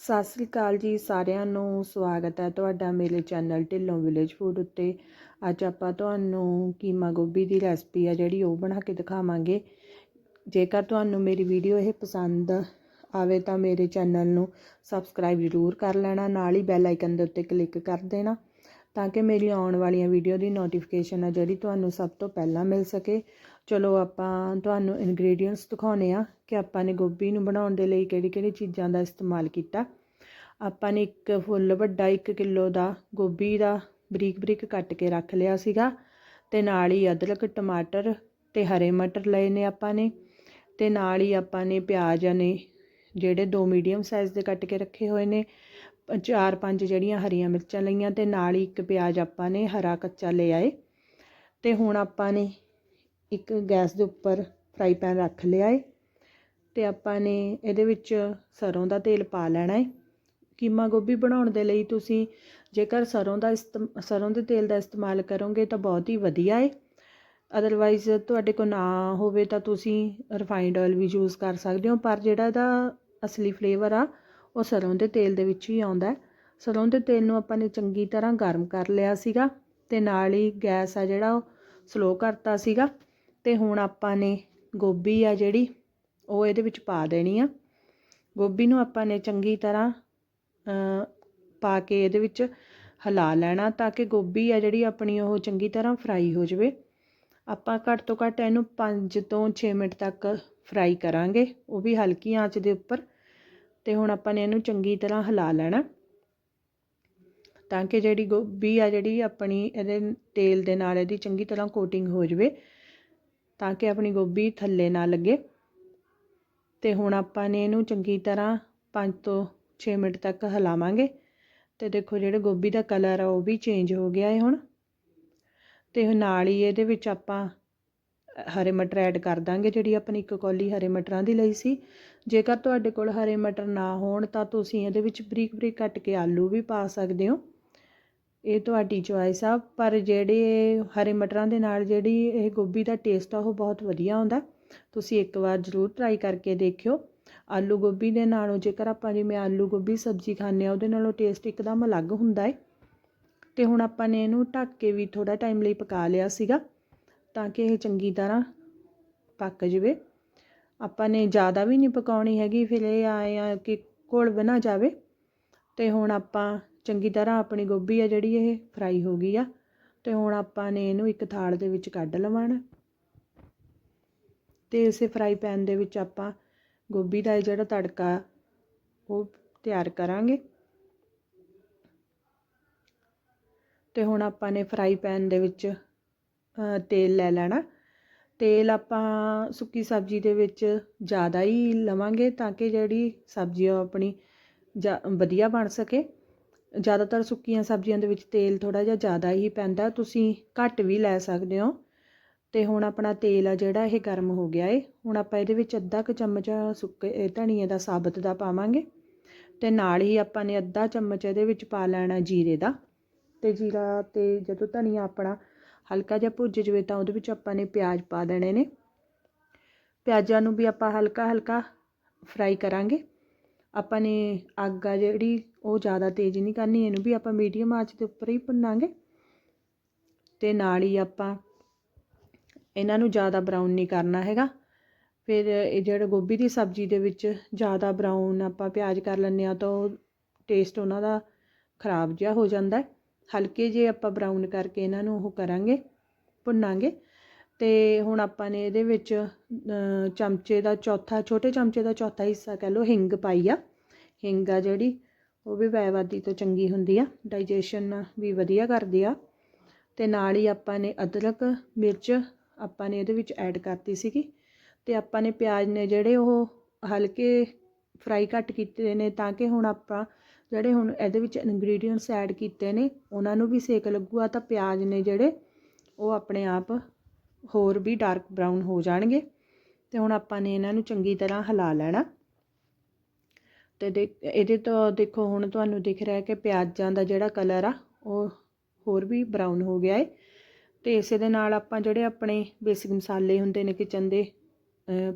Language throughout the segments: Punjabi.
ਸਤਿ ਸ੍ਰੀ ਅਕਾਲ ਜੀ ਸਾਰਿਆਂ ਨੂੰ, ਸਵਾਗਤ ਹੈ ਤੁਹਾਡਾ ਮੇਰੇ ਚੈਨਲ ਢਿੱਲੋਂ ਵਿਲੇਜ ਫੂਡ ਉੱਤੇ। ਅੱਜ ਆਪਾਂ ਤੁਹਾਨੂੰ ਕੀਮਾ ਗੋਭੀ ਦੀ ਰੈਸਪੀ ਆ ਜਿਹੜੀ ਉਹ ਬਣਾ ਕੇ ਦਿਖਾਵਾਂਗੇ। ਜੇਕਰ ਤੁਹਾਨੂੰ ਮੇਰੀ ਵੀਡੀਓ ਇਹ ਪਸੰਦ ਆਵੇ ਤਾਂ ਮੇਰੇ ਚੈਨਲ ਨੂੰ ਸਬਸਕ੍ਰਾਈਬ ਜ਼ਰੂਰ ਕਰ ਲੈਣਾ, ਨਾਲ ਹੀ ਬੈਲ ਆਈਕਨ ਦੇ ਉੱਤੇ ਕਲਿੱਕ ਕਰ ਦੇਣਾ ਤਾਂ ਕਿ ਮੇਰੀ ਆਉਣ ਵਾਲੀਆਂ ਵੀਡੀਓ ਦੀ ਨੋਟੀਫਿਕੇਸ਼ਨ ਆ ਜਿਹੜੀ ਤੁਹਾਨੂੰ ਸਭ ਤੋਂ ਪਹਿਲਾਂ ਮਿਲ ਸਕੇ। ਚਲੋ ਆਪਾਂ ਤੁਹਾਨੂੰ ਇਨਗਰੀਡੀਅੰਟਸ ਦਿਖਾਉਨੇ ਆ ਕਿ ਆਪਾਂ ਨੇ ਗੋਭੀ ਨੂੰ ਬਣਾਉਣ ਦੇ ਲਈ ਕਿਹੜੀ ਕਿਹੜੀ ਚੀਜ਼ਾਂ ਦਾ ਇਸਤੇਮਾਲ ਕੀਤਾ। ਆਪਾਂ ਨੇ ਇੱਕ ਫੁੱਲ ਵੱਡਾ 1 ਕਿਲੋ ਦਾ ਗੋਭੀ ਦਾ ਬਰੀਕ ਬਰੀਕ ਕੱਟ ਕੇ ਰੱਖ ਲਿਆ ਸੀਗਾ ਤੇ ਨਾਲ ਹੀ ਅਦਰਕ, ਟਮਾਟਰ ਤੇ ਹਰੇ ਮਟਰ ਲਏ ਨੇ ਆਪਾਂ ਨੇ ਤੇ ਨਾਲ ਹੀ ਆਪਾਂ ਨੇ ਪਿਆਜ਼ ਨੇ ਜਿਹੜੇ ਦੋ ਮੀਡੀਅਮ ਸਾਈਜ਼ ਦੇ ਕੱਟ ਕੇ ਰੱਖੇ ਹੋਏ ਨੇ, ਚਾਰ ਪੰਜ ਜਿਹੜੀਆਂ ਹਰੀਆਂ ਮਿਰਚਾਂ ਲਈਆਂ ਤੇ ਨਾਲ ਹੀ ਇੱਕ ਪਿਆਜ਼ ਆਪਾਂ ਨੇ ਹਰਾ ਕੱਚਾ ਲੈ ਆਏ। ਤੇ ਹੁਣ ਆਪਾਂ ਨੇ ਇੱਕ ਗੈਸ ਦੇ ਉੱਪਰ ਫਰਾਈ ਪੈਨ ਰੱਖ ਲਿਆ ਏ ਤੇ ਆਪਾਂ ਨੇ ਇਹਦੇ ਵਿੱਚ ਸਰੋਂ ਦਾ ਤੇਲ ਪਾ ਲੈਣਾ ਏ। ਕੀਮਾ ਗੋਭੀ ਬਣਾਉਣ ਦੇ ਲਈ ਤੁਸੀਂ ਜੇਕਰ ਸਰੋਂ ਦਾ ਸਰੋਂ ਦੇ ਤੇਲ ਦਾ ਇਸਤੇਮਾਲ ਕਰੋਗੇ ਤਾਂ ਬਹੁਤ ਹੀ ਵਧੀਆ ਏ। ਅਦਰਵਾਈਜ਼ ਤੁਹਾਡੇ ਕੋਲ ਨਾ ਹੋਵੇ ਤਾਂ ਤੁਸੀਂ ਰਿਫਾਈਨਡ ਆਇਲ ਵੀ ਯੂਜ਼ ਕਰ ਸਕਦੇ ਹੋ, ਪਰ ਜਿਹੜਾ ਇਹਦਾ ਅਸਲੀ ਫਲੇਵਰ ਆ, ਉਹ ਸਰੋਂ ਦੇ ਤੇਲ ਦੇ ਵਿੱਚ ਹੀ ਆਉਂਦਾ ਸਰੋਂ ਦੇ ਤੇਲ ਨੂੰ ਆਪਾਂ ਨੇ ਚੰਗੀ ਤਰ੍ਹਾਂ ਗਰਮ ਕਰ ਲਿਆ ਸੀਗਾ ਤੇ ਨਾਲ ਹੀ ਗੈਸ ਆ ਜਿਹੜਾ ਉਹ ਸਲੋ ਕਰਤਾ ਸੀਗਾ। ਤੇ ਹੁਣ ਆਪਾਂ ਨੇ ਗੋਭੀ ਆ ਜਿਹੜੀ, ਉਹ ਇਹਦੇ ਵਿੱਚ ਪਾ ਦੇਣੀ ਆ। ਗੋਭੀ ਨੂੰ ਆਪਾਂ ਨੇ ਚੰਗੀ ਤਰ੍ਹਾਂ ਪਾ ਕੇ ਇਹਦੇ ਵਿੱਚ ਹਿਲਾ ਲੈਣਾ ਤਾਂ ਕਿ ਗੋਭੀ ਆ ਜਿਹੜੀ ਆਪਣੀ ਉਹ ਚੰਗੀ ਤਰ੍ਹਾਂ ਫਰਾਈ ਹੋ ਜਾਵੇ। ਆਪਾਂ ਘੱਟ ਤੋਂ ਘੱਟ ਇਹਨੂੰ 5 ਤੋਂ 6 ਮਿੰਟ ਤੱਕ ਫਰਾਈ ਕਰਾਂਗੇ, ਉਹ ਵੀ ਹਲਕੀ ਆਂਚ ਦੇ ਉੱਪਰ। ਤੇ ਹੁਣ ਆਪਾਂ ਨੇ ਇਹਨੂੰ ਚੰਗੀ ਤਰ੍ਹਾਂ ਹਿਲਾ ਲੈਣਾ। ਤਾਂ ਕਿ ਜਿਹੜੀ ਗੋਭੀ ਆ ਜਿਹੜੀ ਆਪਣੀ, ਇਹਦੇ ਤੇਲ ਦੇ ਨਾਲ ਇਹਦੀ ਚੰਗੀ ਤਰ੍ਹਾਂ ਕੋਟਿੰਗ ਹੋ ਜਾਵੇ। ਤਾਂ ਕਿ ਆਪਣੀ ਗੋਭੀ ਥੱਲੇ ਨਾ ਲੱਗੇ। ਤੇ ਹੁਣ ਆਪਾਂ ਨੇ ਇਹਨੂੰ ਚੰਗੀ ਤਰ੍ਹਾਂ 5 ਤੋਂ 6 ਮਿੰਟ ਤੱਕ ਹਿਲਾਵਾਂਗੇ। ਤੇ ਦੇਖੋ ਜਿਹੜੇ ਗੋਭੀ ਦਾ ਕਲਰ ਆ ਉਹ ਵੀ ਚੇਂਜ ਹੋ ਗਿਆ ਹੈ ਹੁਣ। ਤੇ ਨਾਲ ਹੀ ਇਹਦੇ ਵਿੱਚ ਆਪਾਂ ਹਰੇ ਮਟਰ ਐਡ ਕਰ ਦਾਂਗੇ, ਜਿਹੜੀ ਆਪਣੀ ਇੱਕ ਕੌਲੀ ਹਰੇ ਮਟਰਾਂ ਦੀ ਲਈ ਸੀ। ਜੇਕਰ ਤੁਹਾਡੇ ਕੋਲ ਹਰੇ ਮਟਰ ਨਾ ਹੋਣ ਤਾਂ ਤੁਸੀਂ ਇਹਦੇ ਵਿੱਚ ਬਰੀਕ ਬਰੀਕ ਕੱਟ ਕੇ ਆਲੂ ਵੀ ਪਾ ਸਕਦੇ ਹੋ। ਇਹ ਤੁਹਾਡੀ ਚੋਇਸ ਆ, ਪਰ ਜਿਹੜੇ ਹਰੇ ਮਟਰਾਂ ਦੇ ਨਾਲ ਜਿਹੜੀ ਇਹ ਗੋਭੀ ਦਾ ਟੇਸਟ ਆ, ਉਹ ਬਹੁਤ ਵਧੀਆ ਆਉਂਦਾ। ਤੁਸੀਂ ਇੱਕ ਵਾਰ ਜ਼ਰੂਰ ਟਰਾਈ ਕਰਕੇ ਦੇਖਿਓ। ਆਲੂ ਗੋਭੀ ਦੇ ਨਾਲੋਂ ਜੇਕਰ ਆਪਾਂ ਜਿਵੇਂ ਆਲੂ ਗੋਭੀ ਸਬਜ਼ੀ ਖਾਂਦੇ ਆ ਉਹਦੇ ਨਾਲੋਂ ਟੇਸਟ ਇੱਕਦਮ ਅਲੱਗ ਹੁੰਦਾ ਹੈ ਤੇ ਹੁਣ ਆਪਾਂ ਨੇ ਇਹਨੂੰ ਢੱਕ ਕੇ ਵੀ ਥੋੜਾ ਟਾਈਮ ਲਈ ਪਕਾ ਲਿਆ ਸੀਗਾ, ਤਾਂ ਕਿ ਇਹ ਚੰਗੀ ਤਰ੍ਹਾਂ ਪੱਕ ਜਵੇ। ਆਪਾਂ ਨੇ ਜ਼ਿਆਦਾ ਵੀ ਨਹੀਂ ਪਕਾਉਣੀ ਹੈਗੀ, ਫਿਰ ਇਹ ਆਏ ਆ ਕਿ ਘੁਲ ਬਣਾ ਜਾਵੇ। ਤੇ ਹੁਣ ਆਪਾਂ ਚੰਗੀ ਤਰ੍ਹਾਂ ਆਪਣੀ ਗੋਭੀ ਆ ਜਿਹੜੀ ਇਹ ਫਰਾਈ ਹੋ ਗਈ ਆ ਅਤੇ ਹੁਣ ਆਪਾਂ ਨੇ ਇਹਨੂੰ ਇੱਕ ਥਾਲ ਦੇ ਵਿੱਚ ਕੱਢ ਲਵਾਣਾ। ਅਤੇ ਇਸੇ ਫਰਾਈ ਪੈਨ ਦੇ ਵਿੱਚ ਆਪਾਂ ਗੋਭੀ ਦਾ ਜਿਹੜਾ ਤੜਕਾ, ਉਹ ਤਿਆਰ ਕਰਾਂਗੇ। ਤੇ ਹੁਣ ਆਪਾਂ ਨੇ ਫਰਾਈ ਪੈਨ ਦੇ ਵਿੱਚ ਤੇਲ ਲੈ ਲੈਣਾ। ਤੇਲ ਆਪਾਂ ਸੁੱਕੀ ਸਬਜ਼ੀ ਦੇ ਵਿੱਚ ਜ਼ਿਆਦਾ ਹੀ ਲਵਾਂਗੇ ਤਾਂ ਕਿ ਜਿਹੜੀ ਸਬਜ਼ੀ ਆ ਆਪਣੀ ਵਧੀਆ ਬਣ ਸਕੇ। ਜ਼ਿਆਦਾਤਰ ਸੁੱਕੀਆਂ ਸਬਜ਼ੀਆਂ ਦੇ ਵਿੱਚ ਤੇਲ ਥੋੜਾ ਜਿਹਾ ਜ਼ਿਆਦਾ ਹੀ ਪੈਂਦਾ, ਤੁਸੀਂ ਘੱਟ ਵੀ ਲੈ ਸਕਦੇ ਹੋ। ਤੇ ਹੁਣ ਆਪਣਾ ਤੇਲ ਆ ਜਿਹੜਾ, ਇਹ ਗਰਮ ਹੋ ਗਿਆ ਏ। ਹੁਣ ਆਪਾਂ ਇਹਦੇ ਵਿੱਚ ਅੱਧਾ ਕੁ ਚਮਚ ਸੁੱਕੇ ਧਨੀਏ ਦਾ ਸਾਬਤ ਦਾ ਪਾਵਾਂਗੇ। ਤੇ ਨਾਲ ਹੀ ਆਪਾਂ ਨੇ ਅੱਧਾ ਚਮਚ ਇਹਦੇ ਵਿੱਚ ਪਾ ਲੈਣਾ ਜੀਰੇ ਦਾ। ਤੇ ਜੀਰਾ ਤੇ ਜਦੋਂ ਧਨੀਆ ਆਪਣਾ ਹਲਕਾ ਜਿਹਾ ਭੁੱਜ ਜਵੇ ਤਾਂ ਉਹਦੇ ਵਿੱਚ ਆਪਾਂ ਨੇ ਪਿਆਜ਼ ਪਾ ਦੇਣੇ ਨੇ। ਪਿਆਜ਼ਾਂ ਨੂੰ ਵੀ ਆਪਾਂ ਹਲਕਾ ਹਲਕਾ ਫਰਾਈ ਕਰਾਂਗੇ। ਆਪਾਂ ਨੇ ਅੱਗ ਆ ਜਿਹੜੀ, ਉਹ ਜ਼ਿਆਦਾ ਤੇਜ਼ ਨਹੀਂ ਕਰਨੀ, ਇਹਨੂੰ ਵੀ ਆਪਾਂ ਮੀਡੀਅਮ ਆਂਚ ਦੇ ਉੱਪਰ ਹੀ ਭੁੰਨਾਂਗੇ। ਤੇ ਨਾਲ ਹੀ ਆਪਾਂ ਇਹਨਾਂ ਨੂੰ ਜ਼ਿਆਦਾ ਬਰਾਊਨ ਨਹੀਂ ਕਰਨਾ ਹੈਗਾ। ਫਿਰ ਇਹ ਜਿਹੜਾ ਗੋਭੀ ਦੀ ਸਬਜ਼ੀ ਦੇ ਵਿੱਚ ਜ਼ਿਆਦਾ ਬਰਾਊਨ ਆਪਾਂ ਪਿਆਜ਼ ਕਰ ਲੈਂਦੇ ਆ ਤਾਂ ਉਹ ਟੇਸਟ ਉਹਨਾਂ ਦਾ ਖਰਾਬ ਜਿਹਾ ਹੋ ਜਾਂਦਾ ਹਲਕੇ ਜੇ ਆਪਾਂ ਬਰਾਊਨ ਕਰਕੇ ਇਹਨਾਂ ਨੂੰ ਉਹ ਕਰਾਂਗੇ, ਭੁੰਨਾਂਗੇ। ਅਤੇ ਹੁਣ ਆਪਾਂ ਨੇ ਇਹਦੇ ਵਿੱਚ ਚਮਚੇ ਦਾ ਚੌਥਾ, ਛੋਟੇ ਚਮਚੇ ਦਾ ਚੌਥਾ ਹਿੱਸਾ ਕਹਿ ਲਓ, ਹਿੰਗ ਪਾਈ ਆ। ਹਿੰਗ ਆ ਜਿਹੜੀ, ਉਹ ਵੀ ਵੈਵਾਦੀ ਤੋਂ ਚੰਗੀ ਹੁੰਦੀ ਆ ਡਾਈਜੈਸ਼ਨ ਵੀ ਵਧੀਆ ਕਰਦੀ ਆ। ਤੇ ਨਾਲ ਹੀ ਆਪਾਂ ਨੇ ਅਦਰਕ, ਮਿਰਚ ਆਪਾਂ ਨੇ ਇਹਦੇ ਵਿੱਚ ਐਡ ਕਰਤੀ ਸੀਗੀ। ਤੇ ਆਪਾਂ ਨੇ ਪਿਆਜ਼ ਨੇ ਜਿਹੜੇ ਉਹ ਹਲਕੇ ਫਰਾਈ ਘੱਟ ਕੀਤੇ ਨੇ, ਤਾਂ ਕਿ ਹੁਣ ਆਪਾਂ ਜਿਹੜੇ ਹੁਣ ਇਹਦੇ ਵਿੱਚ ਇਨਗਰੀਡੀਅੰਟਸ ਐਡ ਕੀਤੇ ਨੇ, ਉਹਨਾਂ ਨੂੰ ਵੀ ਸੇਕ ਲੱਗੂਗਾ ਤਾਂ ਪਿਆਜ਼ ਨੇ ਜਿਹੜੇ, ਉਹ ਆਪਣੇ ਆਪ ਹੋਰ ਵੀ ਡਾਰਕ ਬਰਾਊਨ ਹੋ ਜਾਣਗੇ ਤੇ ਹੁਣ ਆਪਾਂ ਨੇ ਇਹਨਾਂ ਨੂੰ ਚੰਗੀ ਤਰ੍ਹਾਂ ਹਿਲਾ ਲੈਣਾ। ਤੇ ਦੇਖ ਇਹਦੇ ਤੋਂ ਦੇਖੋ, ਹੁਣ ਤੁਹਾਨੂੰ ਦਿਖ ਰਿਹਾ ਕਿ ਪਿਆਜ਼ਾਂ ਦਾ ਜਿਹੜਾ ਕਲਰ ਆ, ਉਹ ਹੋਰ ਵੀ ਬਰਾਊਨ ਹੋ ਗਿਆ ਹੈ ਤੇ ਇਸੇ ਦੇ ਨਾਲ ਆਪਾਂ ਜਿਹੜੇ ਆਪਣੇ ਬੇਸਿਕ ਮਸਾਲੇ ਹੁੰਦੇ ਨੇ ਕਿਚਨ ਦੇ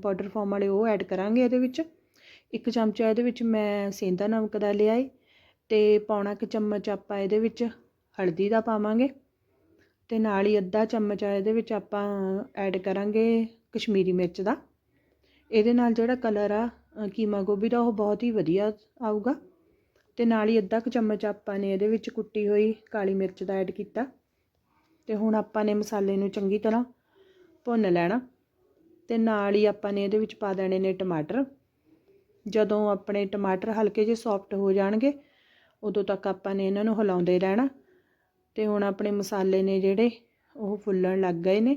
ਪਾਊਡਰ ਫਾਰਮ ਵਾਲੇ, ਉਹ ਐਡ ਕਰਾਂਗੇ ਇਹਦੇ ਵਿੱਚ। ਇੱਕ ਚਮਚਾ ਇਹਦੇ ਵਿੱਚ ਮੈਂ ਸੇਂਦਾ ਨਮਕ ਦਾ ਲਿਆ ਏ ਤੇ ਪੌਣਾ ਕੁ ਚਮਚ ਆਪਾਂ ਇਹਦੇ ਵਿੱਚ ਹਲਦੀ ਦਾ ਪਾਵਾਂਗੇ। ਅਤੇ ਨਾਲ ਹੀ ਅੱਧਾ ਚਮਚ ਇਹਦੇ ਵਿੱਚ ਆਪਾਂ ਐਡ ਕਰਾਂਗੇ ਕਸ਼ਮੀਰੀ ਮਿਰਚ ਦਾ। ਇਹਦੇ ਨਾਲ ਜਿਹੜਾ ਕਲਰ ਆ ਕੀਮਾ ਗੋਭੀ ਦਾ, ਉਹ ਬਹੁਤ ਹੀ ਵਧੀਆ ਆਊਗਾ। ਤੇ ਨਾਲ ਹੀ ਅੱਧਾ ਕੁ ਚਮਚ ਆਪਾਂ ਨੇ ਇਹਦੇ ਵਿੱਚ ਕੁੱਟੀ ਹੋਈ ਕਾਲੀ ਮਿਰਚ ਦਾ ਐਡ ਕੀਤਾ। ਤੇ ਹੁਣ ਆਪਾਂ ਨੇ ਮਸਾਲੇ ਨੂੰ ਚੰਗੀ ਤਰ੍ਹਾਂ ਭੁੰਨ ਲੈਣਾ। ਤੇ ਨਾਲ ਹੀ ਆਪਾਂ ਨੇ ਇਹਦੇ ਵਿੱਚ ਪਾ ਦੇਣੇ ਨੇ ਟਮਾਟਰ। ਜਦੋਂ ਆਪਣੇ ਟਮਾਟਰ ਹਲਕੇ ਜਿਹੇ ਸੌਫਟ ਹੋ ਜਾਣਗੇ, ਉਦੋਂ ਤੱਕ ਆਪਾਂ ਨੇ ਇਹਨਾਂ ਨੂੰ ਹਿਲਾਉਂਦੇ ਰਹਿਣਾ। ਤੇ ਹੁਣ ਆਪਣੇ ਮਸਾਲੇ ਨੇ ਜਿਹੜੇ ਉਹ ਫੁੱਲਣ ਲੱਗ ਗਏ ਨੇ,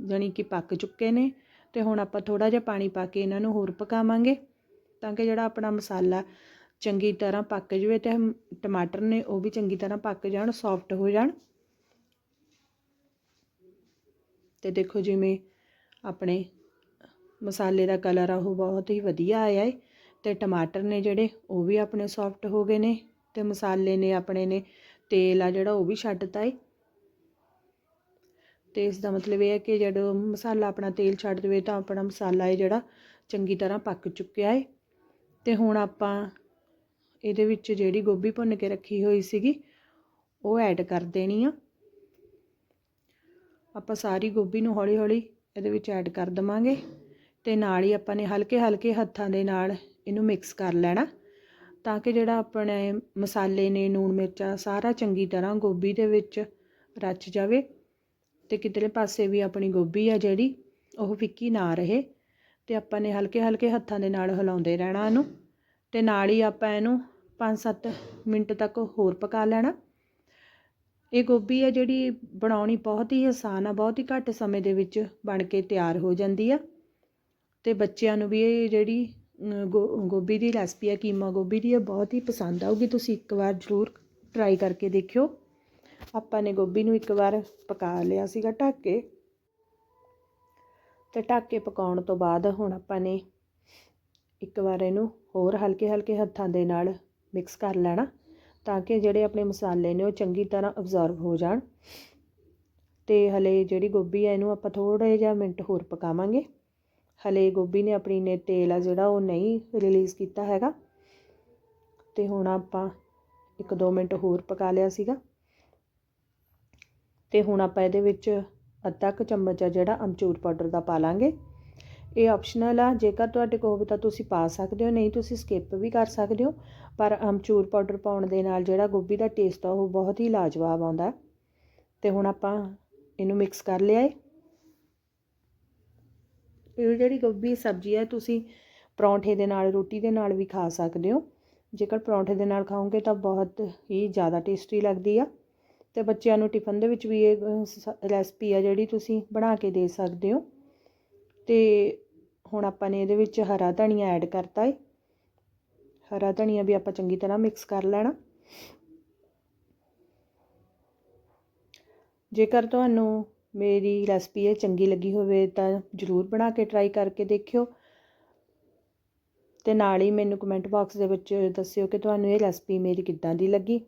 ਜਾਣੀ ਕਿ ਪੱਕ ਚੁੱਕੇ ਨੇ ਤੇ ਹੁਣ ਆਪਾਂ ਥੋੜਾ ਜਿਹਾ ਪਾਣੀ ਪਾ ਕੇ ਇਹਨਾਂ ਨੂੰ ਹੋਰ ਪਕਾਵਾਂਗੇ ਤਾਂ ਕਿ ਜਿਹੜਾ ਆਪਣਾ ਮਸਾਲਾ ਚੰਗੀ ਤਰ੍ਹਾਂ ਪੱਕ ਜਵੇ ਤੇ ਟਮਾਟਰ ਨੇ ਉਹ ਵੀ ਚੰਗੀ ਤਰ੍ਹਾਂ ਪੱਕ ਜਾਣ ਸੌਫਟ ਹੋ ਜਾਣ। ਤੇ ਦੇਖੋ ਜਿਵੇਂ ਆਪਣੇ ਮਸਾਲੇ ਦਾ ਕਲਰ ਆ ਉਹ ਬਹੁਤ ਹੀ ਵਧੀਆ ਆਇਆ ਹੈ ਤੇ ਟਮਾਟਰ ਨੇ ਜਿਹੜੇ ਉਹ ਵੀ ਆਪਣੇ ਸੌਫਟ ਹੋ ਗਏ ਨੇ ਤੇ ਮਸਾਲੇ ਨੇ ਆਪਣੇ ਨੇ ਤੇਲ ਆ ਜਿਹੜਾ ਉਹ ਵੀ ਛੱਡਤਾ ਏ। ਤੇ ਇਸ ਦਾ ਮਤਲਬ ਇਹ ਹੈ ਕਿ ਜਦੋਂ ਮਸਾਲਾ ਆਪਣਾ ਤੇਲ ਛੱਡ ਦੇਵੇ ਤਾਂ ਆਪਣਾ ਮਸਾਲਾ ਇਹ ਜਿਹੜਾ ਚੰਗੀ ਤਰ੍ਹਾਂ ਪੱਕ ਚੁੱਕਿਆ ਏ। ਤੇ ਹੁਣ ਆਪਾਂ ਇਹਦੇ ਵਿੱਚ ਜਿਹੜੀ ਗੋਭੀ ਭੁੰਨ ਕੇ ਰੱਖੀ ਹੋਈ ਸੀਗੀ, ਉਹ ਐਡ ਕਰ ਦੇਣੀ ਆ। ਆਪਾਂ ਸਾਰੀ ਗੋਭੀ ਨੂੰ ਹੌਲੀ ਹੌਲੀ ਇਹਦੇ ਵਿੱਚ ਐਡ ਕਰ ਦਵਾਂਗੇ। ਤੇ ਨਾਲ ਹੀ ਆਪਾਂ ਨੇ ਹਲਕੇ ਹਲਕੇ ਹੱਥਾਂ ਦੇ ਨਾਲ ਇਹਨੂੰ ਮਿਕਸ ਕਰ ਲੈਣਾ। ਤਾਂ ਕਿ ਜਿਹੜਾ ਆਪਣੇ ਮਸਾਲੇ ਨੇ ਲੂਣ ਮਿਰਚਾਂ ਸਾਰਾ ਚੰਗੀ ਤਰ੍ਹਾਂ ਗੋਭੀ ਦੇ ਵਿੱਚ ਰਚ ਜਾਵੇ ਅਤੇ ਕਿਧਰੇ ਪਾਸੇ ਵੀ ਆਪਣੀ ਗੋਭੀ ਆ ਜਿਹੜੀ, ਉਹ ਫਿੱਕੀ ਨਾ ਰਹੇ ਅਤੇ ਆਪਾਂ ਨੇ ਹਲਕੇ ਹਲਕੇ ਹੱਥਾਂ ਦੇ ਨਾਲ ਹਿਲਾਉਂਦੇ ਰਹਿਣਾ ਇਹਨੂੰ ਅਤੇ ਨਾਲ ਹੀ ਆਪਾਂ ਇਹਨੂੰ 5-7 ਮਿੰਟ ਤੱਕ ਹੋਰ ਪਕਾ ਲੈਣਾ। ਇਹ ਗੋਭੀ ਆ ਜਿਹੜੀ ਬਣਾਉਣੀ ਬਹੁਤ ਹੀ ਆਸਾਨ ਆ, ਬਹੁਤ ਹੀ ਘੱਟ ਸਮੇਂ ਦੇ ਵਿੱਚ ਬਣ ਕੇ ਤਿਆਰ ਹੋ ਜਾਂਦੀ ਆ ਤੇ ਬੱਚਿਆਂ ਨੂੰ ਵੀ ਇਹ ਜਿਹੜੀ ਗੋ, ਗੋਭੀ ਦੀ ਰੈਸਪੀ ਹੈ ਕੀਮਾ ਗੋਭੀ ਦੀ, ਇਹ ਬਹੁਤ ਹੀ ਪਸੰਦ ਆਊਗੀ, ਤੁਸੀਂ ਇੱਕ ਵਾਰ ਜ਼ਰੂਰ ਟਰਾਈ ਕਰਕੇ ਦੇਖਿਓ। ਆਪਾਂ ਨੇ ਗੋਭੀ ਨੂੰ ਇੱਕ ਵਾਰ ਪਕਾ ਲਿਆ ਸੀਗਾ ਢੱਕ ਕੇ। ਤੇ ਢੱਕ ਕੇ ਪਕਾਉਣ ਤੋਂ ਬਾਅਦ ਹੁਣ ਆਪਾਂ ਨੇ ਇੱਕ ਵਾਰ ਇਹਨੂੰ ਹੋਰ ਹਲਕੇ ਹਲਕੇ ਹੱਥਾਂ ਦੇ ਨਾਲ ਮਿਕਸ ਕਰ ਲੈਣਾ, ਤਾਂ ਕਿ ਜਿਹੜੇ ਆਪਣੇ ਮਸਾਲੇ ਨੇ ਉਹ ਚੰਗੀ ਤਰ੍ਹਾਂ ਅਬਜ਼ਰਵ ਹੋ ਜਾਣ। ਤੇ ਹਲੇ ਜਿਹੜੀ ਗੋਭੀ ਹੈ ਇਹਨੂੰ ਆਪਾਂ ਥੋੜੇ ਜਿਹਾ ਮਿੰਟ ਹੋਰ ਪਕਾਵਾਂਗੇ। ਹਲੇ ਗੋਭੀ ਨੇ ਆਪਣੀ ਨੇ ਤੇਲ ਆ ਜਿਹੜਾ ਉਹ ਨਹੀਂ ਰਿਲੀਜ਼ ਕੀਤਾ ਹੈਗਾ। ਤੇ ਹੁਣ ਆਪਾਂ ਇੱਕ ਦੋ ਮਿੰਟ ਹੋਰ ਪਕਾ ਲਿਆ ਸੀਗਾ। ਤੇ ਹੁਣ ਆਪਾਂ ਇਹਦੇ ਵਿੱਚ ਅੱਧਾ ਕੁ ਚਮਚ ਆ ਜਿਹੜਾ ਅਮਚੂਰ ਪਾਊਡਰ ਦਾ ਪਾ ਲਾਂਗੇ। ਇਹ ਆਪਸ਼ਨਲ ਆ, ਜੇਕਰ ਤੁਹਾਡੇ ਕੋਲ ਹੋਵੇ ਤਾਂ ਤੁਸੀਂ ਪਾ ਸਕਦੇ ਹੋ, ਨਹੀਂ ਤੁਸੀਂ ਸਕਿਪ ਵੀ ਕਰ ਸਕਦੇ ਹੋ। ਪਰ ਅਮਚੂਰ ਪਾਊਡਰ ਪਾਉਣ ਦੇ ਨਾਲ ਜਿਹੜਾ ਗੋਭੀ ਦਾ ਟੇਸਟ ਆ, ਉਹ ਬਹੁਤ ਹੀ ਲਾਜਵਾਬ ਆਉਂਦਾ। ਤੇ ਹੁਣ ਆਪਾਂ ਇਹਨੂੰ ਮਿਕਸ ਕਰ ਲਿਆ ਏ। ਇਹ ਜਿਹੜੀ ਗੋਭੀ ਸਬਜ਼ੀ ਹੈ, ਤੁਸੀਂ ਪਰੌਂਠੇ ਦੇ ਨਾਲ, ਰੋਟੀ ਦੇ ਨਾਲ ਵੀ ਖਾ ਸਕਦੇ ਹੋ। ਜੇਕਰ ਪਰੌਂਠੇ ਦੇ ਨਾਲ ਖਾਓਗੇ ਤਾਂ ਬਹੁਤ ਹੀ ਜ਼ਿਆਦਾ ਟੇਸਟੀ ਲੱਗਦੀ ਆ। ਤੇ ਬੱਚਿਆਂ ਨੂੰ ਟਿਫਨ ਦੇ ਵਿੱਚ ਵੀ ਇਹ ਰੈਸਪੀ ਆ ਜਿਹੜੀ ਤੁਸੀਂ ਬਣਾ ਕੇ ਦੇ ਸਕਦੇ ਹੋ। ਤੇ ਹੁਣ ਆਪਾਂ ਨੇ ਇਹਦੇ ਵਿੱਚ ਹਰਾ ਧਨੀਆ ਐਡ ਕਰਤਾ ਏ। ਹਰਾ ਧਨੀਆ ਵੀ ਆਪਾਂ ਚੰਗੀ ਤਰ੍ਹਾਂ ਮਿਕਸ ਕਰ ਲੈਣਾ। ਜੇਕਰ ਤੁਹਾਨੂੰ ਮੇਰੀ ਰੈਸਪੀ ਇਹ ਚੰਗੀ ਲੱਗੀ ਹੋਵੇ ਤਾਂ ਜਰੂਰ ਬਣਾ ਕੇ ਟਰਾਈ ਕਰਕੇ ਦੇਖਿਓ। ਤੇ ਨਾਲ ਹੀ ਮੈਨੂੰ ਕਮੈਂਟ ਬਾਕਸ ਦੇ ਵਿੱਚ ਦੱਸਿਓ ਕਿ ਤੁਹਾਨੂੰ ਇਹ ਰੈਸਪੀ ਮੇਰੀ ਕਿੱਦਾਂ ਦੀ ਲੱਗੀ।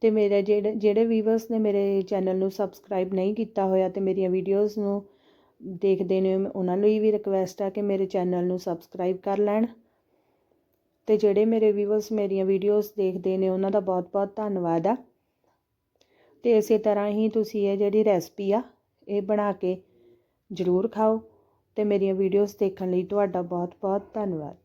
ਤੇ ਮੇਰੇ ਜਿਹੜੇ ਜਿਹੜੇ ਵੀਵਰਸ ਨੇ ਮੇਰੇ ਚੈਨਲ ਨੂੰ ਸਬਸਕ੍ਰਾਈਬ ਨਹੀਂ ਕੀਤਾ ਹੋਇਆ ਤੇ ਮੇਰੀਆਂ ਵੀਡੀਓਜ਼ ਨੂੰ ਦੇਖਦੇ ਨੇ, ਉਹਨਾਂ ਲਈ ਵੀ ਰਿਕਵੈਸਟ ਆ ਕਿ ਮੇਰੇ ਚੈਨਲ ਨੂੰ ਸਬਸਕ੍ਰਾਈਬ ਕਰ ਲੈਣ। ਤੇ ਜਿਹੜੇ ਮੇਰੇ ਵੀਵਰਸ ਮੇਰੀਆਂ ਵੀਡੀਓਜ਼ ਦੇਖਦੇ ਨੇ, ਉਹਨਾਂ ਦਾ ਬਹੁਤ-ਬਹੁਤ ਧੰਨਵਾਦ ਆ। ਤੇ ਇਸੇ ਤਰ੍ਹਾਂ ਹੀ ਤੁਸੀਂ ਇਹ ਜਿਹੜੀ ਰੈਸਪੀ ਆ, ਇਹ ਬਣਾ ਕੇ ਜ਼ਰੂਰ ਖਾਓ ਤੇ ਮੇਰੀਆਂ ਵੀਡੀਓਜ਼ ਦੇਖਣ ਲਈ ਤੁਹਾਡਾ ਬਹੁਤ-ਬਹੁਤ ਧੰਨਵਾਦ।